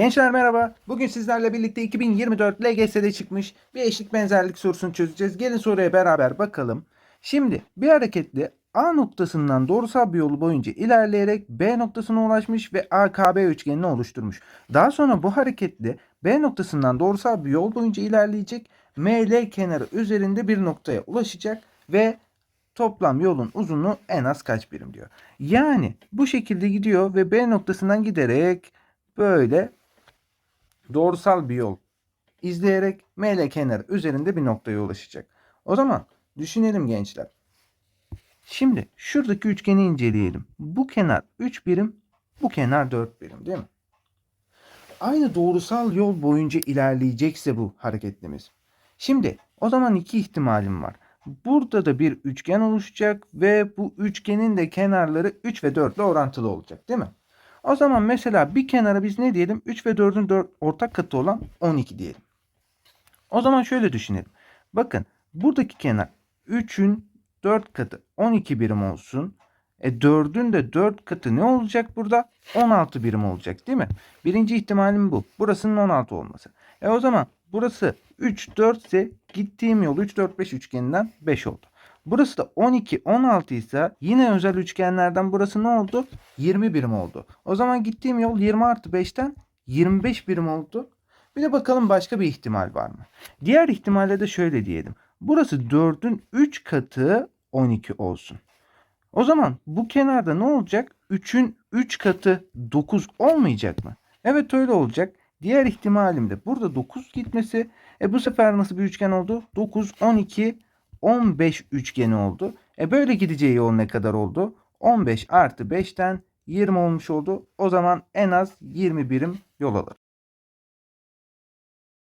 Gençler merhaba. Bugün sizlerle birlikte 2024 LGS'de çıkmış bir eşlik benzerlik sorusunu çözeceğiz. Gelin soruya beraber bakalım. Şimdi bir hareketli A noktasından doğrusal bir yol boyunca ilerleyerek B noktasına ulaşmış ve AKB üçgenini oluşturmuş. Daha sonra bu hareketli B noktasından doğrusal bir yol boyunca ilerleyecek. ML kenarı üzerinde bir noktaya ulaşacak ve toplam yolun uzunluğu en az kaç birim diyor. Yani bu şekilde gidiyor ve B noktasından giderek böyle doğrusal bir yol izleyerek ML kenarı üzerinde bir noktaya ulaşacak. O zaman düşünelim gençler. Şimdi şuradaki üçgeni inceleyelim. Bu kenar 3 birim, bu kenar 4 birim değil mi? Aynı doğrusal yol boyunca ilerleyecekse bu hareketlimiz. Şimdi o zaman iki ihtimalim var. Burada da bir üçgen oluşacak ve bu üçgenin de kenarları 3 ve 4 ile orantılı olacak değil mi? O zaman mesela bir kenara biz ne diyelim? 3 ve 4'ün 4 ortak katı olan 12 diyelim. O zaman şöyle düşünelim. Bakın buradaki kenar 3'ün 4 katı 12 birim olsun. E 4'ün de 4 katı ne olacak burada? 16 birim olacak değil mi? Birinci ihtimalim bu. Burasının 16 olması. E o zaman burası 3, 4 ise gittiğim yol 3, 4, 5 üçgeninden 5 oldu. Burası da 12, 16 ise yine özel üçgenlerden burası ne oldu? 20 birim oldu. O zaman gittiğim yol 20 artı 5'ten 25 birim oldu. Bir de bakalım başka bir ihtimal var mı? Diğer ihtimalle de şöyle diyelim. Burası 4'ün 3 katı 12 olsun. O zaman bu kenarda ne olacak? 3'ün 3 katı 9 olmayacak mı? Evet öyle olacak. Diğer ihtimalim de burada 9 gitmesi. E bu sefer nasıl bir üçgen oldu? 9, 12, 15 üçgeni oldu. E böyle gideceği yol ne kadar oldu? 15 artı 5'ten 20 olmuş oldu. O zaman en az 20 birim yol alır.